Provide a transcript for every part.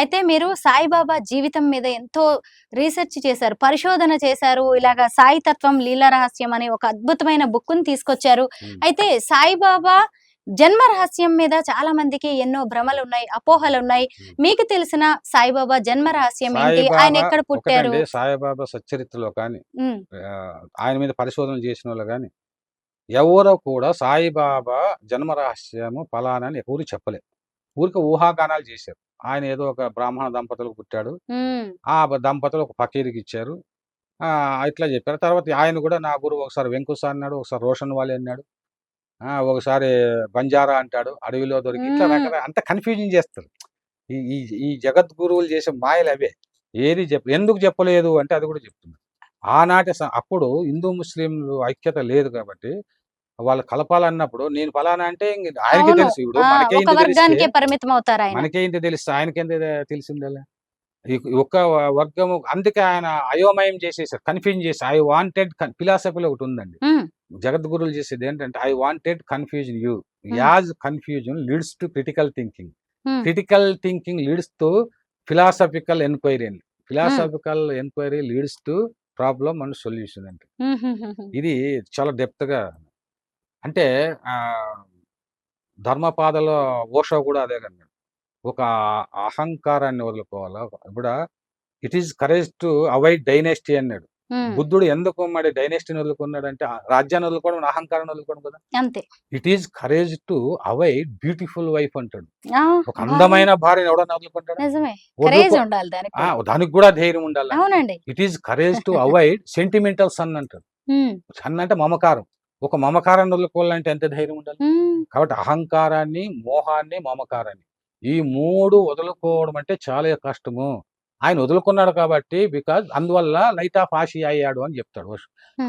అయితే మీరు సాయిబాబా జీవితం మీద ఎంతో రీసెర్చ్ చేశారు పరిశోధన చేశారు ఇలాగా సాయి తత్వం లీల రహస్యం అనే ఒక అద్భుతమైన బుక్ని తీసుకొచ్చారు. అయితే సాయిబాబా జన్మ రహస్యం మీద చాలా మందికి ఎన్నో భ్రమలు ఉన్నాయి అపోహలు ఉన్నాయి. మీకు తెలిసిన సాయిబాబా జన్మ రహస్యం ఏంటి? ఆయన ఎక్కడ పుట్టారు? సాయిబాబా సచ్చరిత్రలో కానీ ఆయన మీద పరిశోధన చేసిన వాళ్ళు కానీ ఎవరో కూడా సాయిబాబా జన్మ రహస్యము ఫలానా అని ఎవరు చెప్పలేదు. ఊరికి ఊహాగానాలు చేశారు. ఆయన ఏదో ఒక బ్రాహ్మణ దంపతులకు పుట్టాడు. ఆ దంపతులు ఒక ఫకీర్కి ఇచ్చారు. ఆ, ఇట్లా చెప్పారు. తర్వాత ఆయన కూడా నా గురువు ఒకసారి వెంకుస అన్నాడు ఒకసారి రోషన్ వాలి అన్నాడు. ఆ, ఒకసారి బంజారా అంటాడు అడవిలో దొరికి ఇట్లా. రకరకాల అంత కన్ఫ్యూజన్ చేస్తారు. ఈ ఈ జగద్గురువులు చేసే మాయలు అవే. ఏది చెప్ప ఎందుకు చెప్పలేదు అంటే అది కూడా చెప్తున్నా ఆనాటి అప్పుడు హిందూ ముస్లింలు ఐక్యత లేదు కాబట్టి వాళ్ళు కలపాలన్నప్పుడు నేను ఫలానా అంటే ఆయనకి. తెలుసు ఇప్పుడు ఒక మనకేంటి వర్గానికే పరిమితం అవుతారు ఆయన మనకేంటి తెలుసు ఈ ఒక్క వర్గము అందుకే ఆయన అయోమయం చేసేసారు కన్ఫ్యూజన్ చేసి ఐ వాంటెడ్ ఫిలాసఫీలో ఒకటి ఉందండి. ఉమ్, జగద్గురువులు చేసేది ఏంటంటే I wanted confusion you. As confusion leads to critical thinking. Critical thinking leads to philosophical enquiry philosophical enquiry leads to problem and solution అంటే. ఇది చాలా డెప్త్గా అంటే ఆ, ధర్మపాదలో ఓషో కూడా అదే కన్నా ఒక అహంకారాన్ని వదులుకోవాలా? ఇప్పుడు it is courage to avoid dynasty అన్నాడు. బుద్ధుడు ఎందుకు మరి డైనెస్టీని వదులుకున్నాడు అంటే రాజ్యాన్ని వదులుకోవడం అహంకారాన్ని వదులుకోవడం కదా! అంతే. It is courage to avoid beautiful wife అంటాడు. ఒక అందమైన భార్యను ఎవడన్నా వదులుకుంటాడు? దానికి కూడా. ధైర్యం ఉండాలి it is courage to avoid sentimental son అంటాడు. సన్ అంటే మమకారం. ఒక మమకారాన్ని వదులుకోవాలంటే ఎంత ధైర్యం ఉండాలి? కాబట్టి అహంకారాన్ని మోహాన్ని మమకారాన్ని ఈ మూడు వదులుకోవడం అంటే చాలా కష్టము. ఆయన వదులుకున్నాడు కాబట్టి బికాజ్ అందువల్ల లైట్ ఆఫ్ ఆశి అయ్యాడు అని చెప్తాడు.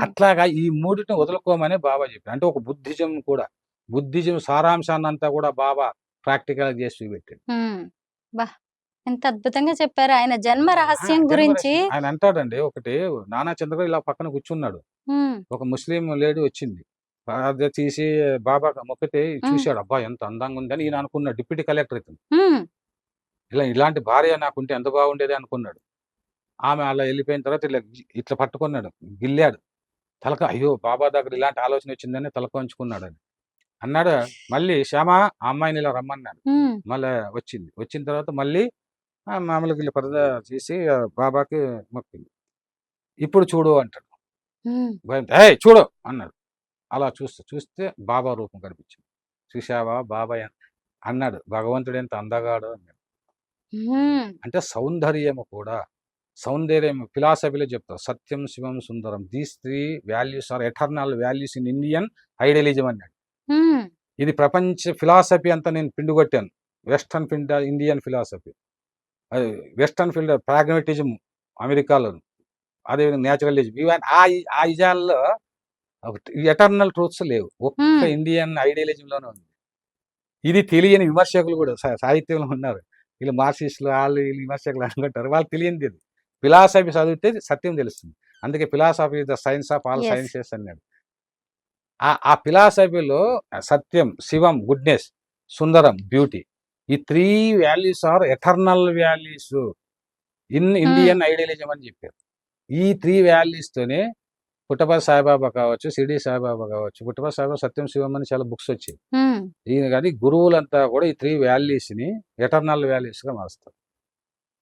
అట్లాగా ఈ మూడిని వదులుకోమని బాబా చెప్పాడు. అంటే ఒక బుద్ధిజం కూడా బుద్ధిజం సారాంశాన్ని అంతా కూడా బాబా ప్రాక్టికల్ చేసి చూపెట్టాడు. ఎంత అద్భుతంగా చెప్పారు. ఆయన జన్మ రహస్యం గురించి. ఆయన అంటాడండి ఒకటి నానా చంద్ర ఇలా పక్కన కూర్చున్నాడు. ఒక ముస్లిం లేడీ వచ్చింది. అది తీసి బాబా మొక్కితే చూశాడు అబ్బా ఎంత అందంగా ఉందని ఈయన అనుకున్నాడు డిప్యూటీ కలెక్టర్ ఇతను. ఇలా ఇలాంటి భార్య నాకుంటే ఎంత బాగుండేది అనుకున్నాడు. ఆమె అలా వెళ్ళిపోయిన తర్వాత ఇలా ఇట్లా పట్టుకున్నాడు గిల్లాడు. తలక అయ్యో బాబా దగ్గర ఇలాంటి ఆలోచన వచ్చిందని తలక ఉంచుకున్నాడు అని అన్నాడు మళ్ళీ శ్యామ ఆ అమ్మాయిని ఇలా రమ్మన్నాడు. మళ్ళీ వచ్చింది. వచ్చిన తర్వాత మళ్ళీ మామూలుగా ఇలా పరద చేసి ఆ బాబాకి మొక్కింది. ఇప్పుడు చూడు అంటాడు. ఉమ్, భయం ఏ చూడు అన్నాడు. అలా చూస్తే చూస్తే బాబా రూపం కనిపించింది. చూసావా బాబా అన్నాడు. భగవంతుడు ఎంత అందగాడు అన్నాడు. అంటే సౌందర్యము కూడా సౌందర్యం ఫిలాసఫీలో చెప్తారు. సత్యం శివం సుందరం these three values are eternal values in Indian idealism అన్నాడు. ఇది ప్రపంచ ఫిలాసఫీ అంతా నేను పిండుగొట్టాను. Western Indian philosophy. అది వెస్టర్న్ ఫీల్డ్ ప్రాగ్మటిజం అమెరికాలో అదేవిధంగా న్యాచురలిజం ఇవన్నీ ఆ ఆ ఇజాల్లో ఎటర్నల్ ట్రూత్స్ లేవు. ఒక్క. ఇండియన్ ఐడియలిజంలోనే ఉంది. ఇది తెలియని విమర్శకులు కూడా సాహిత్యంలో ఉన్నారు. వీళ్ళు మార్క్సిస్టులు వాళ్ళు వీళ్ళు విమర్శకులు అనుకుంటారు. వాళ్ళు తెలియనిది ఇది ఫిలాసఫీ చదివితే సత్యం తెలుస్తుంది. అందుకే philosophy the science of all. Sciences అన్నాడు. ఆ ఆ ఫిలాసఫీలో సత్యం శివం గుడ్నెస్ సుందరం బ్యూటీ ఈ three values are eternal values in Indian idealism అని చెప్పారు. ఈ త్రీ తోనే పుట్టపర్తి సాయిబాబా కావచ్చు సిడి సాయిబాబా కావచ్చు పుట్టపర్తి సాయిబాబా సత్యం శివం అని చాలా బుక్స్ వచ్చాయి. ఉమ్, ఈయన కానీ గురువులంతా కూడా ఈ త్రీ ని ఎటర్నల్గా మారుస్తారు.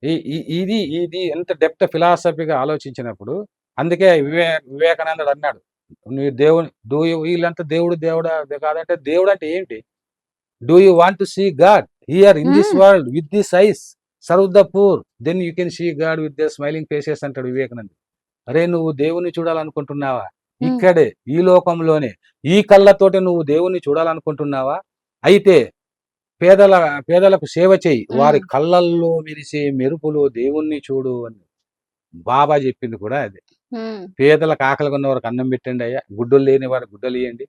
ఈ ఇది ఇది ఎంత డెప్త్ ఫిలాసఫీగా ఆలోచించినప్పుడు అందుకే వివే వివేకానందుడు అన్నాడు నీ దేవుని డూ యూ వీళ్ళంతా దేవుడు దేవుడా కాదంటే దేవుడు అంటే ఏంటి? Do you want to see God here in this Hmm. World with this eyes serve the poor then you can see God with the smiling faces అంటాడు వివేకానంద అరే నువ్వు దేవుని చూడాలనుకుంటున్నావా? Hmm. ఇక్కడే ఈ లోకంలోనే ఈ కళ్ళతోటి నువ్వు దేవుని చూడాలనుకుంటున్నావా? అయితే పేదల పేదలకు సేవ చేయి. వారి Hmm. కళ్ళల్లో మెరిసే మెరుపులో దేవుణ్ణి చూడు అని బాబా చెప్పింది కూడా అదే. ఉమ్, పేదలకు ఆకలిగా ఉన్న వారికి అన్నం పెట్టండి అయ్యా. గుడ్డలు లేని వారికి గుడ్డలు ఇవ్వండి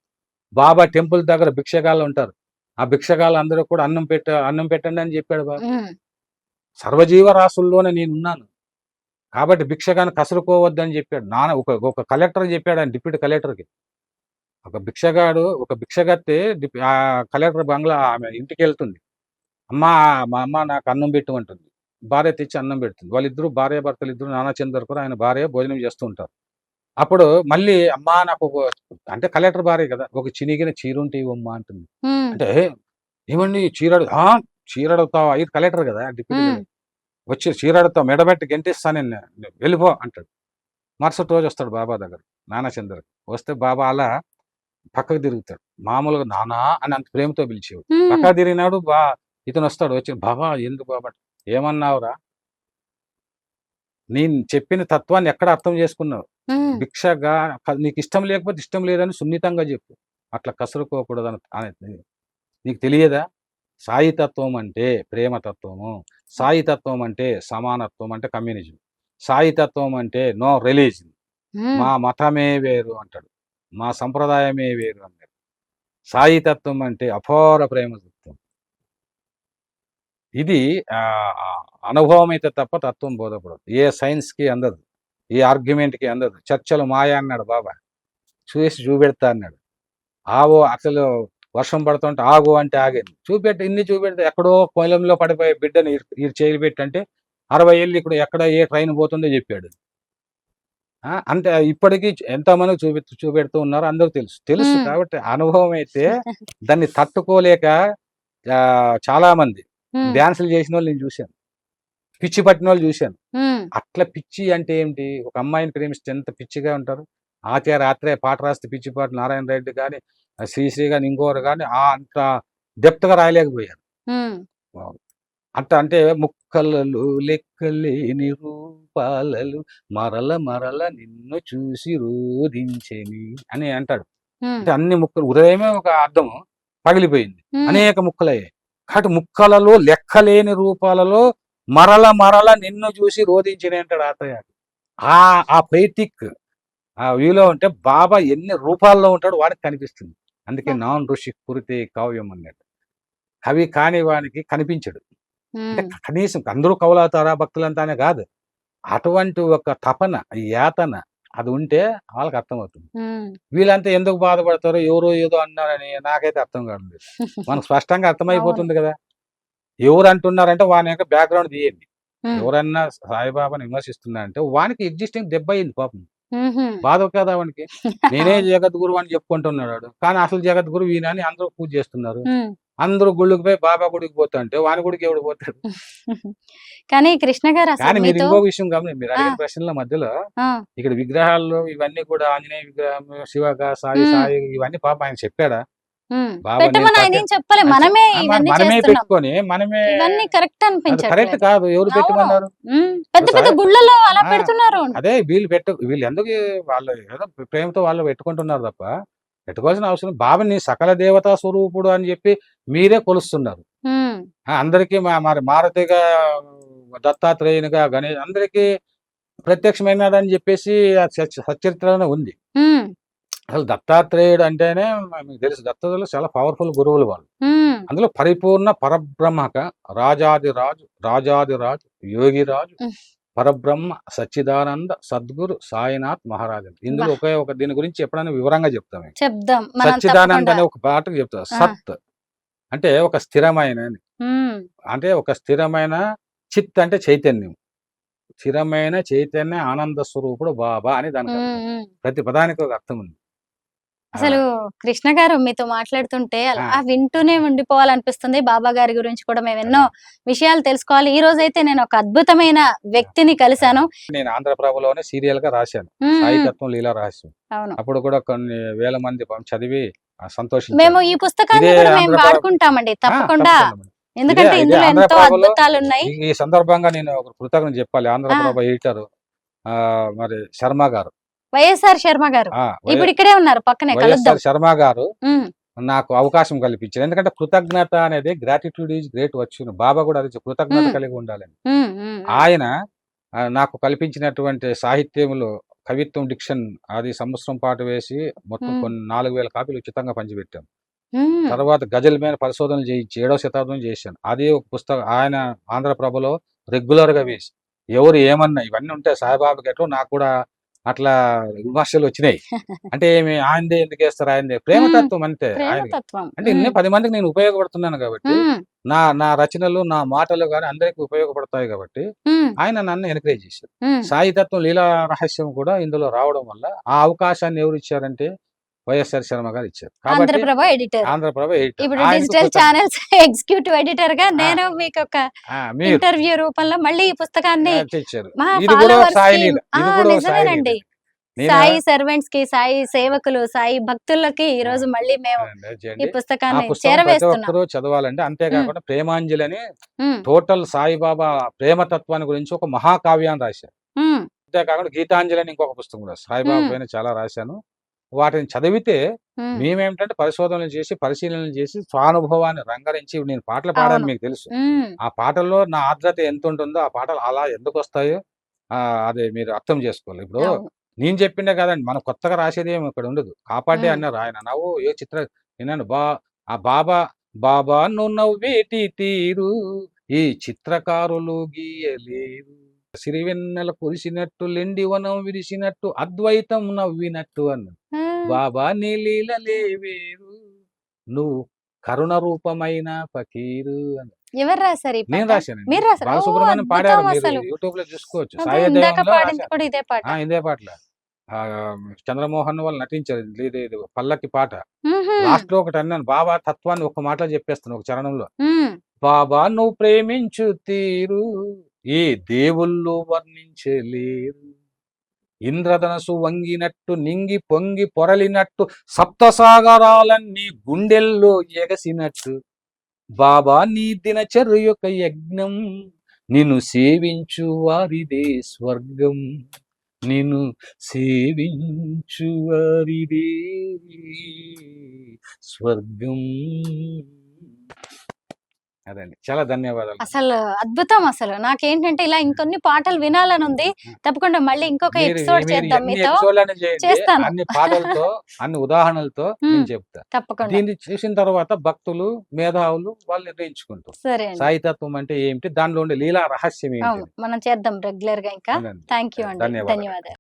బాబా టెంపుల్ దగ్గర భిక్షగాళ్ళు ఉంటారు. ఆ భిక్షగాళ్ళు అందరూ కూడా అన్నం పెట్ట అన్నం పెట్టండి అని చెప్పాడు బాబా. ఉమ్, సర్వజీవరాశుల్లోనే నేనున్నాను. కాబట్టి భిక్షగాన్ని కసురుకోవద్దని చెప్పాడు. నాన్న ఒక ఒక కలెక్టర్ చెప్పాడు ఆయన డిప్యూటీ కలెక్టర్కి. ఒక భిక్షగాడు ఒక భిక్షగత్తే ఆ కలెక్టర్ బంగ్లా ఆమె ఇంటికి వెళ్తుంది అమ్మా మా అమ్మ నాకు అన్నం పెట్టు అంటుంది భార్య తెచ్చి అన్నం పెడుతుంది. వాళ్ళిద్దరు భార్య భర్తలు ఇద్దరు నానా చంద్ర ఆయన భార్య భోజనం చేస్తూ ఉంటారు. అప్పుడు మళ్ళీ అమ్మా నాకు ఒక అంటే కలెక్టర్ భార్య కదా ఒక చినిగిన చీర ఉంటే ఇవ్వమ్మా అంటుంది. అంటే ఏమండి చీర అడు- ఆ చీర అడుగుతావా ఇది కలెక్టర్ కదా డిప్యూటీ. వచ్చి చీర అడుగుతావు మెడబెట్టి గెంటిస్తాను నేను వెళ్ళిపో అంటాడు. మరుసటి రోజు వస్తాడు బాబా దగ్గర నానాచంద్ర వస్తే బాబా అలా పక్కకు తిరుగుతాడు. మామూలుగా నానా అని అంత ప్రేమతో పిలిచేవాడు. పక్క తిరిగినాడు బా ఇతను వస్తాడు వచ్చి బాబా ఎందుకు బాబా? ఏమన్నావురా? నేను చెప్పిన తత్వాన్ని ఎక్కడ అర్థం చేసుకున్నావు? భిక్షగా నీకు ఇష్టం లేకపోతే ఇష్టం లేదని సున్నితంగా చెప్పు. అట్లా కసురుకోకూడదని అనేది నీకు తెలియదా? సాయితత్వం అంటే ప్రేమతత్వము. సాయితత్వం అంటే సమానత్వం అంటే కమ్యూనిజం. సాయితత్వం అంటే నో రిలీజన్ మా మతమే వేరు అంటాడు. మా సంప్రదాయమే వేరు అన్నాడు. సాయితత్వం అంటే అపార ప్రేమతత్వం ఇది అనుభవం అయితే తప్ప తత్వం బోధపడదు. ఏ సైన్స్కి అందదు. ఏ ఆర్గ్యుమెంట్కి అందదు. చర్చలు మాయ అన్నాడు బాబా. చూసి చూపెడతా అన్నాడు. ఆవో అసలు వర్షం పడుతుంటే ఆగు అంటే ఆగేది. చూపెట్టి ఇన్ని చూపెడితే ఎక్కడో పొలంలో పడిపోయే బిడ్డని ఈ చేయలు పెట్టంటే అరవై ఏళ్ళు ఇక్కడ ఎక్కడ ఏ ట్రైన్ పోతుందో చెప్పాడు. ఆ, అంటే ఇప్పటికీ ఎంతమంది చూపె చూపెడుతూ ఉన్నారు అందరూ తెలుసు. తెలుసు. కాబట్టి అనుభవం అయితే దాన్ని తట్టుకోలేక చాలా మంది ఉమ్, డ్యాన్సులు చేసిన వాళ్ళు నేను చూశాను. పిచ్చి పట్టిన వాళ్ళు చూశాను అట్లా పిచ్చి అంటే ఏమిటి? ఒక అమ్మాయిని ప్రేమిస్తే ఎంత పిచ్చిగా ఉంటారు? ఆచార్య రాత్రే పాట రాస్తే పిచ్చి పాట నారాయణ రెడ్డి కానీ శ్రీశ్రీ కానీ ఇంకోరు కానీ ఆ అంత depth గా రాయలేకపోయారు అంత అంటే ముక్కలలు లెక్కలేని రూపాలలు మరల మరల నిన్ను చూసి రోధించెని అని అంటాడు. అంటే అన్ని ముక్కలు ఉదయమే ఒక అర్థం పగిలిపోయింది. అనేక ముక్కలయ్యాయి. కాబట్టి ముక్కలలో లెక్కలేని రూపాలలో మరల మరల నిన్ను చూసి రోధించిన అంటాడు ఆతయ్య ఆ ఆ పైటిక్ ఆ వ్యూలో ఉంటే బాబా ఎన్ని రూపాల్లో ఉంటాడో వాడికి కనిపిస్తుంది. అందుకే నాన్ ఋషి కురితే కావ్యం అన్నాడు కవి కాని వానికి కనిపించడు. అంటే కనీసం అందరూ కవులవుతారా భక్తులంతానే కాదు. అటువంటి ఒక తపన యాతన అది ఉంటే వాళ్ళకి అర్థమవుతుంది. వీళ్ళంతా ఎందుకు బాధపడతారో ఎవరో ఏదో అన్నారని నాకైతే అర్థం కాదు మనకు స్పష్టంగా అర్థమైపోతుంది కదా. ఎవరు అంటున్నారంటే వాని యొక్క బ్యాక్గ్రౌండ్ తీయండి. ఎవరన్నా సాయిబాబాని విమర్శిస్తున్నారంటే వానికి ఎగ్జిస్టింగ్ దెబ్బ అయింది పాపం. బాధ కదా వానికి. నేనే జగద్గురు అని చెప్పుకుంటున్నాడు. కానీ అసలు జగద్గురు అని అందరూ పూజ చేస్తున్నారు. అందరూ గుళ్ళకి పోయి బాబా గుడికి పోతుంటే వాని గుడికి ఎవడు పోతాడు? కానీ కృష్ణ గారు కానీ మీరు ఇంకో విషయం గమని మీరు అడిగిన. ప్రశ్నల మధ్యలో ఇక్కడ విగ్రహాలు ఇవన్నీ కూడా ఆంజనేయ విగ్రహం శివగా సాయి. సాయి ఇవన్నీ పాప ఆయన చెప్పాడా? చెప్పలే? మనమే మనమే పెట్టుకొని మనమే ఇవన్నీ కరెక్ట్ కరెక్ట్ కాదు. ఎవరు అవును. పెట్టమన్నారు? ఉమ్, పెద్ద పెద్ద సాయి- గుళ్ళలో అలా పెడుతున్నారు. అదే వీళ్ళు పెట్టు వీళ్ళు ఎందుకు వాళ్ళు ఏదో ప్రేమతో వాళ్ళు పెట్టుకుంటున్నారు తప్ప పెట్టుకోవాల్సిన అవసరం బాబాని సకల దేవతా స్వరూపుడు అని చెప్పి మీరే కొలుస్తున్నారు. అందరికీ మరి మారుతిగా దత్తాత్రేయునిగా గణేష్ అందరికీ ప్రత్యక్షమైనదని చెప్పేసి ఆ సచ్- సచరిత్రలోనే ఉంది. అసలు దత్తాత్రేయుడు అంటేనే మీకు తెలుసు దత్తాత్రేయులు చాలా పవర్ఫుల్ గురువులు వాళ్ళు. అందులో పరిపూర్ణ పరబ్రహ్మక రాజాది రాజు రాజాది రాజు యోగి రాజు. పరబ్రహ్మ సచ్చిదానంద సద్గురు సాయినాథ్ మహారాజు ఇందులో. ఒకే ఒక దీని గురించి ఎప్పుడైనా వివరంగా చెప్తాం చెప్దాం. సచ్చిదానంద అనే ఒక పాటకు చెప్తా. సత్ అంటే ఒక స్థిరమైన అంటే ఒక స్థిరమైన చిత్ అంటే చైతన్యం. స్థిరమైన చైతన్య ఆనంద స్వరూపుడు బాబా అని దానికి. ప్రతి పదానికి ఒక అర్థం ఉంది. అసలు కృష్ణ గారు మీతో మాట్లాడుతుంటే అలా. వింటూనే ఉండిపోవాలనిపిస్తుంది. బాబా గారి గురించి కూడా మేము ఎన్నో విషయాలు తెలుసుకోవాలి. ఈ రోజు అయితే నేను ఒక అద్భుతమైన వ్యక్తిని కలిశాను. నేను ఆంధ్రప్రభలోనే సీరియల్గా రాశాను. సాయితత్వం లీలా రహస్యం. అవును. అప్పుడు కూడా కొన్ని వేల మంది చదివి ఆ, సంతోషించారు. మేము ఈ పుస్తకాన్ని కూడా మేము వాడుకుంటామండి. తప్పకుండా. ఎందుకంటే ఇదే ఇందులో ఎంతో అద్భుతాలు ఉన్నాయి ఈ- సందర్భంగా నేను ఒక కృతజ్ఞత చెప్పాలి. ఆంధ్రప్రభ ఎడిటర్ ఆ మరి శర్మ గారు. వైఎస్ఆర్ శర్మ గారు. ఇప్పుడు ఇక్కడే ఉన్నారు పక్కనే కలుద్దాం. వైఎస్ఆర్ శర్మ గారు నాకు అవకాశం కల్పించారు. ఎందుకంటే కృతజ్ఞత అనేది గ్రాటిట్యూడ్ ఈజ్ గ్రేట్ వచ్చు బాబా కూడా అది కృతజ్ఞత. కలిగి ఉండాలని. ఆయన నాకు కల్పించినటువంటి సాహిత్యంలో కవిత్వం డిక్షన్ అది సంవత్సరం పాటు వేసి మొత్తం. కొన్ని నాలుగు వేల కాపీలు ఉచితంగా పంచిపెట్టాం. తర్వాత గజల్ మీద పరిశోధనలు చేయించి ఏడవ శతాబ్దం చేశాను. అదే ఒక పుస్తకం ఆయన ఆంధ్రప్రభలో రెగ్యులర్గా వేసి. ఎవరు ఏమన్నా ఇవన్నీ ఉంటాయి సాయిబాబాకి నాకు కూడా అట్లా విమర్శలు వచ్చినాయి. అంటే ఏమి ఆయనదే ఎందుకు వేస్తారు? ఆయనదే ప్రేమతత్వం అంతే ఆయన అంటే ఇన్ని పది మందికి నేను ఉపయోగపడుతున్నాను కాబట్టి నా నా రచనలు నా మాటలు కానీ అందరికి ఉపయోగపడతాయి కాబట్టి ఆయన నన్ను ఎంకరేజ్ చేశారు సాయితత్వం లీలా రహస్యం కూడా ఇందులో రావడం వల్ల ఆ అవకాశాన్ని ఎవరు ఇచ్చారంటే వైఎస్ఆర్ శర్మ గారు ఇచ్చారు. ఆంధ్రప్రభ ఎడిటర్. ఆంధ్రప్రభ editor. ఇప్పుడు డిజిటల్ ఛానల్స్ ఎగ్జిక్యూటివ్ ఎడిటర్గా నేను మీకు ఒక ఇంటర్వ్యూ రూపంలో మళ్ళీ ఈ పుస్తకాన్ని నిజమేనండి సాయి సర్వెంట్స్కి సాయి సేవకులు సాయి భక్తులకి ఈ రోజు మళ్ళీ మేము ఈ పుస్తకాన్ని చేరవేస్తున్నాం. చదవాలంటే అంతేకాకుండా ప్రేమాంజలి అని టోటల్ సాయిబాబా ప్రేమతత్వాన్ని గురించి ఒక మహాకావ్యాన్ని రాశారు. అంతేకాకుండా గీతాంజలి అని ఇంకొక పుస్తకం కూడా సాయిబాబా. పైన చాలా రాశాను. వాటిని చదివితే మేమేమిటంటే పరిశోధనలు చేసి పరిశీలనలు చేసి స్వానుభవాన్ని రంగరించి నేను పాటలు పాడాను. మీకు తెలుసు. ఆ పాటల్లో నా ఆర్ద్రత ఎంత ఉంటుందో ఆ పాటలు అలా ఎందుకు వస్తాయో ఆ, అదే మీరు అర్థం చేసుకోవాలి. ఇప్పుడు. నేను చెప్పిండే కదండి మనం కొత్తగా రాసేది ఏమి ఇక్కడ ఉండదు. కాపాడే మ్మ్. అన్నారు ఆయన. నవ్వు ఏ చిత్ర విన్నాను. బా ఆ బాబా బాబా నువ్వు నవ్వేటి తీరు ఈ చిత్రకారులు గీయలేరు. సిరివెన్నెల కురిసినట్టు లెండి వనం విరిసినట్టు అద్వైతం నవ్వినట్టు అన్న ఉమ్, బాబా నీ లీలలే వేరు నువ్వు కరుణ రూపమైన ఫకీరు అని ఎవరు రాశారు నేను మీరు రాశారా? ఓ, బాలసుబ్రహ్మణ్యం పాడారు. మీరు. యూట్యూబ్లో చూసుకోవచ్చు. పాడింది ఇదే పాట. ఆ, ఇదే పాటల చంద్రమోహన్ వాళ్ళు నటించారు. ఇది- ఇది పల్లకి పాట. లాస్ట్లో ఒకటి అన్నాను. బాబా తత్వాన్ని ఒక మాటలో చెప్పేస్తాను ఒక చరణంలో. బాబా నువ్వు ప్రేమించు తీరు. ఏ దేవుళ్ళు వర్ణించలేరు. ఇంద్రధనసు వంగినట్టు నింగి పొంగి పొరలినట్టు సప్తసాగరాలన్నీ గుండెల్లో ఎగసినట్టు. బాబా నీ దినచర్య యొక్క యజ్ఞం నిన్ను సేవించు వారిదే స్వర్గం. నిన్ను సేవించు వారిదే స్వర్గం. అదండి చాలా ధన్యవాదాలు అసలు అద్భుతం అసలు. నాకేంటంటే ఇలా ఇంకొన్ని పాటలు వినాలని ఉంది. తప్పకుండా మళ్ళీ ఇంకొక ఎపిసోడ్ చేద్దాం మీతో. చేస్తాను. అన్ని పాటలతో అన్ని ఉదాహరణలతో నేను. చెప్తా. తప్పకుండా. దీన్ని చూసిన తర్వాత భక్తులు మేధావులు వాళ్ళు నిర్ణయించుకుంటారు. సరే సాయితత్వం అంటే ఏమిటి? దానిలో ఉండే లీలా రహస్యం ఏంటి మనం చేద్దాం రెగ్యులర్గా ఇంకా. థ్యాంక్ యూ అండి. ధన్యవాదాలు.